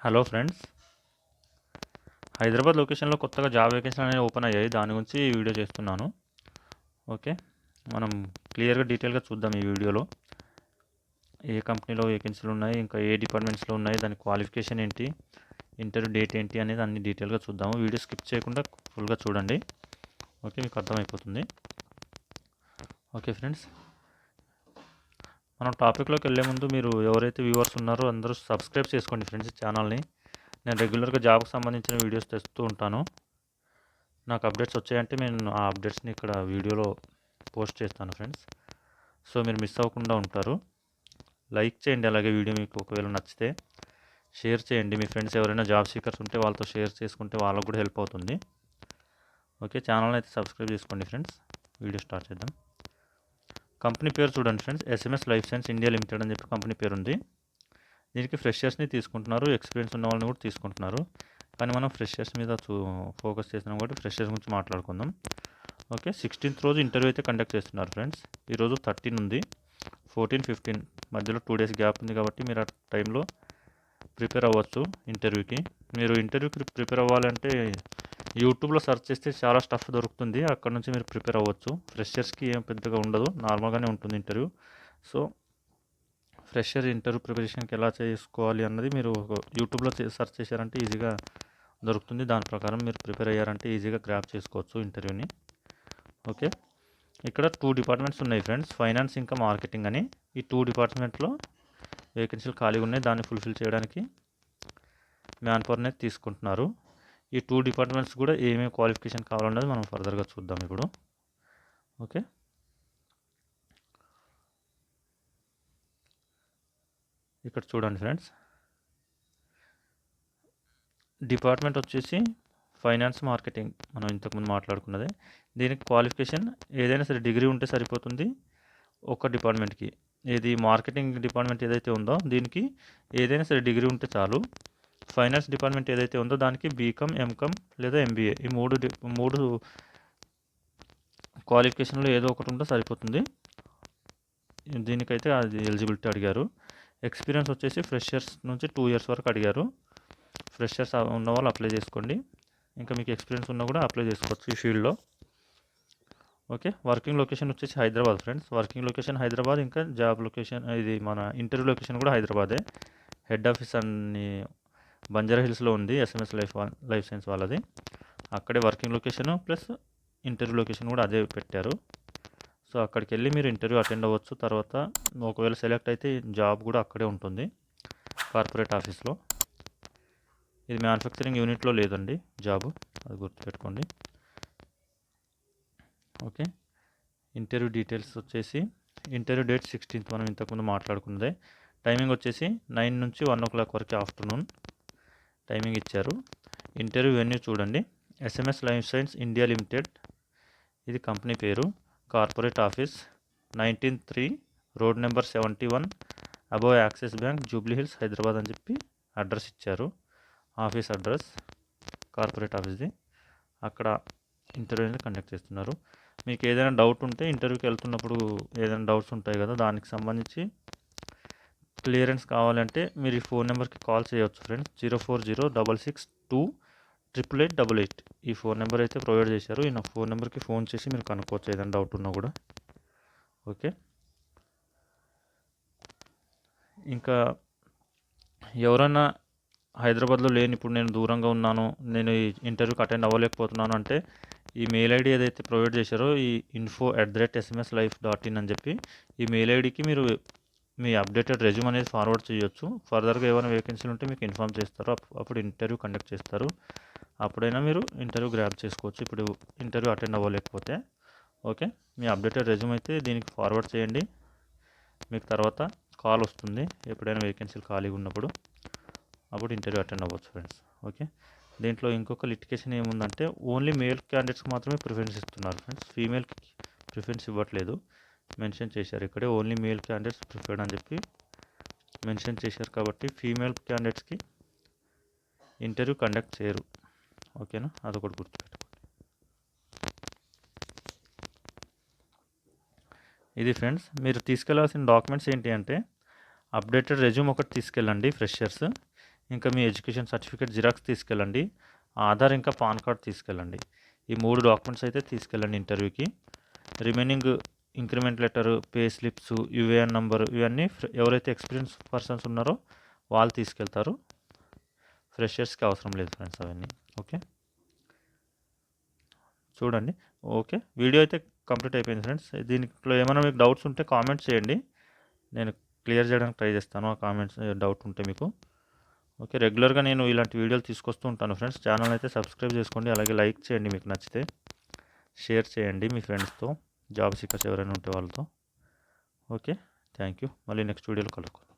Hello friends. Hyderabad లొకేషన్లో కొత్తగా job vacancy అనేవి ఓపెన్ అయ్యాయి. దాని గురించి ఈ వీడియో చేస్తున్నాను. ఓకే. మనం క్లియర్గా డీటెయిల్గా చూద్దాం ఈ వీడియోలో. ఏ కంపెనీలో వేకెన్సీలు ఉన్నాయి ఇంకా ఏ డిపార్ట్మెంట్స్లో ఉన్నాయి దాని క్వాలిఫికేషన్ ఏంటి ఇంటర్వ్యూ డేట్ ఏంటి అనేది అన్ని డీటెయిల్గా చూద్దాము. వీడియో స్కిప్ చేయకుండా ఫుల్గా చూడండి. ఓకే మీకు అర్థమైపోతుంది. Okay friends. మనం టాపిక్లోకి వెళ్ళే ముందు మీరు ఎవరైతే వ్యూవర్స్ ఉన్నారో అందరూ సబ్స్క్రైబ్ చేసుకోండి ఫ్రెండ్స్ ఛానల్ని నేను రెగ్యులర్గా జాబ్కి సంబంధించిన వీడియోస్ తెస్తూ ఉంటాను. నాకు అప్డేట్స్ వచ్చాయంటే నేను ఆ అప్డేట్స్ని ఇక్కడ వీడియోలో పోస్ట్ చేస్తాను ఫ్రెండ్స్ సో మీరు మిస్ అవ్వకుండా ఉంటారు. లైక్ చేయండి అలాగే వీడియో మీకు ఒకవేళ నచ్చితే. షేర్ చేయండి. మీ ఫ్రెండ్స్ ఎవరైనా జాబ్ సీకర్స్ ఉంటే వాళ్ళతో షేర్ చేసుకుంటే వాళ్ళకు కూడా హెల్ప్ అవుతుంది. ఓకే ఛానల్ని అయితే సబ్స్క్రైబ్ చేసుకోండి ఫ్రెండ్స్ వీడియో స్టార్ట్ చేద్దాం. కంపెనీ పేరు చూడండి friends SMS life science India limited అని చెప్పి కంపెనీ పేరు ఉంది. దీనికి ఫ్రెషర్స్ని తీసుకుంటున్నారు ఎక్స్పీరియన్స్ ఉన్న వాళ్ళని కూడా తీసుకుంటున్నారు. కానీ మనం ఫ్రెషర్స్ మీద చూ ఫోకస్ చేస్తున్నాం కాబట్టి ఫ్రెషర్స్ గురించి మాట్లాడుకుందాం. ఓకే సిక్స్టీన్త్ రోజు ఇంటర్వ్యూ అయితే కండక్ట్ చేస్తున్నారు ఫ్రెండ్స్. ఈరోజు థర్టీన్ ఉంది. ఫోర్టీన్ ఫిఫ్టీన్ మధ్యలో టూ డేస్ గ్యాప్ ఉంది కాబట్టి మీరు ఆ టైంలో ప్రిపేర్ అవ్వచ్చు ఇంటర్వ్యూకి మీరు ఇంటర్వ్యూకి ప్రిపేర్ అవ్వాలంటే యూట్యూబ్లో సెర్చ్ చేస్తే చాలా స్టఫ్ దొరుకుతుంది. అక్కడ నుంచి మీరు ప్రిపేర్ అవ్వచ్చు. ఫ్రెషర్స్కి ఏం పెద్దగా ఉండదు. నార్మల్గానే ఉంటుంది ఇంటర్వ్యూ. సో ఫ్రెషర్ ఇంటర్వ్యూ ప్రిపరేషన్కి ఎలా చేసుకోవాలి అన్నది మీరు యూట్యూబ్లో సెర్చ్ చేశారంటే ఈజీగా దొరుకుతుంది. దాని ప్రకారం మీరు ప్రిపేర్ అయ్యారంటే ఈజీగా గ్రాప్ చేసుకోవచ్చు ఇంటర్వ్యూని. ఓకే? ఇక్కడ టూ డిపార్ట్మెంట్స్ ఉన్నాయి ఫ్రెండ్స్. ఫైనాన్స్ ఇంకా మార్కెటింగ్ అని. ఈ టూ డిపార్ట్మెంట్లో వేకెన్సీలు ఖాళీగా ఉన్నాయి. దాన్ని ఫుల్ఫిల్ చేయడానికి మ్యాన్ పవర్ అనేది తీసుకుంటున్నారు. ఈ టూ డిపార్ట్మెంట్స్ కూడా ఏమేమి క్వాలిఫికేషన్ కావాలన్నది మనం ఫర్దర్గా చూద్దాం ఇప్పుడు. ఓకే ఇక్కడ చూడండి ఫ్రెండ్స్ డిపార్ట్మెంట్ వచ్చేసి ఫైనాన్స్ మార్కెటింగ్ మనం ఇంతకుముందు మాట్లాడుకున్నదే. దీనికి క్వాలిఫికేషన్ ఏదైనా సరే డిగ్రీ ఉంటే సరిపోతుంది ఒక డిపార్ట్మెంట్కి ఏది మార్కెటింగ్ డిపార్ట్మెంట్ ఏదైతే ఉందో దీనికి ఏదైనా సరే డిగ్రీ ఉంటే చాలు. ఫైనాన్స్ డిపార్ట్మెంట్ ఏదైతే ఉందో దానికి బీకామ్ ఎంకామ్ లేదా ఎంబీఏ. ఈ మూడు మూడు క్వాలిఫికేషన్లో ఏదో ఒకటి ఉంటే సరిపోతుంది. దీనికైతే అది ఎలిజిబిలిటీ అడిగారు. ఎక్స్పీరియన్స్ వచ్చేసి ఫ్రెషర్స్ నుంచి టూ ఇయర్స్ వరకు అడిగారు. ఫ్రెషర్స్ ఉన్న వాళ్ళు అప్లై చేసుకోండి. ఇంకా మీకు ఎక్స్పీరియన్స్ ఉన్నా కూడా అప్లై చేసుకోవచ్చు ఈ ఫీల్డ్లో. ఓకే వర్కింగ్ లొకేషన్ వచ్చేసి Hyderabad friends. Working location Hyderabad ఇంకా జాబ్ లొకేషన్ ఇది మన ఇంటర్వ్యూ లొకేషన్ కూడా హైదరాబాదే. హెడ్ ఆఫీస్ అన్ని బంజారా హిల్స్లో ఉంది ఎస్ఎంఎస్ లైఫ్ లైఫ్ సైన్స్ వాళ్ళది. అక్కడే working location plus interview location కూడా అదే పెట్టారు. సో అక్కడికి వెళ్ళి మీరు ఇంటర్వ్యూ అటెండ్ అవ్వచ్చు. తర్వాత ఒకవేళ సెలెక్ట్ అయితే జాబ్ కూడా అక్కడే ఉంటుంది కార్పొరేట్ ఆఫీస్లో. ఇది మ్యానుఫ్యాక్చరింగ్ యూనిట్లో లేదండి జాబ్ అది గుర్తుపెట్టుకోండి. ఓకే. ఇంటర్వ్యూ డీటెయిల్స్ వచ్చేసి ఇంటర్వ్యూ డేట్ సిక్స్టీన్త్ మనం ఇంతకుముందు మాట్లాడుకున్నదే. టైమింగ్ వచ్చేసి నైన్ నుంచి వన్ ఓ క్లాక్ వరకు ఆఫ్టర్నూన్. టైమింగ్ ఇచ్చారు. ఇంటర్వ్యూ వెన్యూ చూడండి. SMS life science India limited ఇది కంపెనీ పేరు. Corporate office nineteen three road number seventy one above Axis bank Jubilee Hills Hyderabad అని చెప్పి అడ్రస్ ఇచ్చారు. ఆఫీస్ అడ్రస్ కార్పొరేట్ ఆఫీస్ది. అక్కడ ఇంటర్వ్యూ అనేది కండక్ట్ చేస్తున్నారు. మీకు ఏదైనా డౌట్ ఉంటే ఇంటర్వ్యూకి వెళ్తున్నప్పుడు ఏదైనా డౌట్స్ ఉంటాయి కదా దానికి సంబంధించి క్లియరెన్స్ కావాలంటే మీరు ఈ ఫోన్ నెంబర్కి కాల్ చేయవచ్చు friends. Zero four zero double six two triple eight double eight. ఈ ఫోన్ నెంబర్ అయితే ప్రొవైడ్ చేశారు. ఈ నా ఫోన్ నెంబర్కి ఫోన్ చేసి మీరు కనుక్కోవచ్చు ఏదైనా డౌట్ ఉన్నా కూడా. ఓకే. ఇంకా ఎవరైనా హైదరాబాద్లో లేని ఇప్పుడు నేను దూరంగా ఉన్నాను నేను ఈ ఇంటర్వ్యూకి అటెండ్ అవ్వలేకపోతున్నాను అంటే ఈ మెయిల్ ఐడి ఏదైతే ప్రొవైడ్ చేశారో ఈ info at the rate SMS life dot in అని చెప్పి ఈ మెయిల్ ఐడికి మీరు మీ అప్డేటెడ్ రెజ్యూమ్ అనేది ఫార్వర్డ్ చేయొచ్చు. ఫర్దర్గా ఏమైనా వేకెన్సీలు ఉంటే మీకు ఇన్ఫామ్ చేస్తారు. అప్పుడు ఇంటర్వ్యూ కండక్ట్ చేస్తారు. అప్పుడైనా మీరు ఇంటర్వ్యూ గ్రాప్ చేసుకోవచ్చు. ఇప్పుడు ఇంటర్వ్యూ అటెండ్ అవ్వలేకపోతే ఓకే? మీ అప్డేటెడ్ రెజ్యూమ్ అయితే దీనికి ఫార్వర్డ్ చేయండి. మీకు తర్వాత కాల్ వస్తుంది. ఎప్పుడైనా వేకెన్సీలు ఖాళీగా ఉన్నప్పుడు అప్పుడు ఇంటర్వ్యూ అటెండ్ అవ్వచ్చు ఫ్రెండ్స్. ఓకే? దీంట్లో ఇంకొక లిటికేషన్ ఏముందంటే ఓన్లీ మేల్ క్యాండిడేట్స్కి మాత్రమే ప్రిఫరెన్స్ ఇస్తున్నారు ఫ్రెండ్స్. ఫీమేల్కి ప్రిఫరెన్స్ ఇవ్వట్లేదు. మెన్షన్ చేశారు. ఇక్కడే ఓన్లీ మేల్ క్యాండిడేట్స్ ప్రిఫర్డ్ అని చెప్పి మెన్షన్ చేశారు కాబట్టి ఫీమేల్ క్యాండిడేట్స్కి ఇంటర్వ్యూ కండక్ట్ చేయరు. ఓకేనా అదొకటి గుర్తుపెట్టుకోండి. ఇది ఫ్రెండ్స్ మీరు తీసుకెళ్ళాల్సిన డాక్యుమెంట్స్ ఏంటి అంటే అప్డేటెడ్ రెజ్యూమ్ ఒకటి తీసుకెళ్ళండి ఫ్రెషర్స్ ఇంకా మీ ఎడ్యుకేషన్ సర్టిఫికేట్ జిరాక్స్ తీసుకెళ్ళండి. ఆధార్ ఇంకా పాన్ కార్డ్ తీసుకెళ్ళండి. ఈ మూడు డాక్యుమెంట్స్ అయితే తీసుకెళ్ళండి ఇంటర్వ్యూకి remaining increment letter pay slips UAN number ఇవన్నీ ఎవరైతే ఎక్స్పీరియన్స్ పర్సన్స్ ఉన్నారో వాళ్ళు తీసుకెళ్తారు. ఫ్రెషర్స్కి అవసరం లేదు ఫ్రెండ్స్ అవన్నీ. ఓకే? చూడండి. ఓకే? వీడియో అయితే కంప్లీట్ అయిపోయింది ఫ్రెండ్స్. దీంట్లో ఏమైనా మీకు డౌట్స్ ఉంటే కామెంట్స్ చేయండి. నేను క్లియర్ చేయడానికి ట్రై చేస్తాను. ఆ కామెంట్స్ డౌట్ ఉంటే మీకు. ఓకే? రెగ్యులర్గా నేను ఇలాంటి వీడియోలు తీసుకొస్తూ ఉంటాను ఫ్రెండ్స్. ఛానల్ అయితే సబ్స్క్రైబ్ చేసుకోండి. అలాగే లైక్ చేయండి మీకు నచ్చితే. షేర్ చేయండి మీ ఫ్రెండ్స్తో. జాబ్ సీకర్స్ ఎవరైనా ఉంటే వాళ్ళతో. Okay thank you. మళ్ళీ నెక్స్ట్ వీడియోలో కలుగుతాం